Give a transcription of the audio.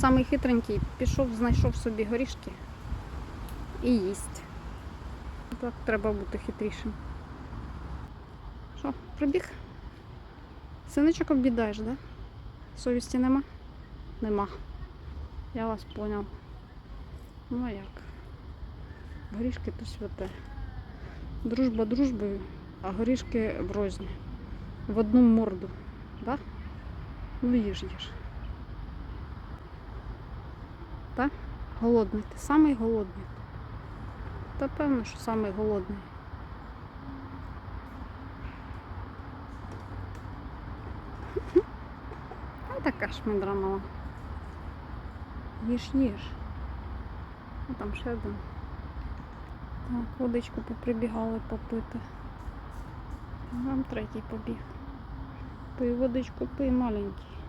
самий хитренький пішов, знайшов собі горішки і їсть. Так треба бути хитрішим. Що, прибіг? Синичок обідаєш, да? Совісті нема? Нема. Я вас поняв. Ну а як? Горішки то святе. Дружба дружбою, а горішки в розні. В одну морду. Да? Ну їж, їж. Так? Голодний. Ти самий голодний. Та певно, що самий голодний. А така шмидра мала. Їж, їж. А там ще один. Так, водичку поприбігали попити. Там третій побіг. Пий водичку, пий маленький.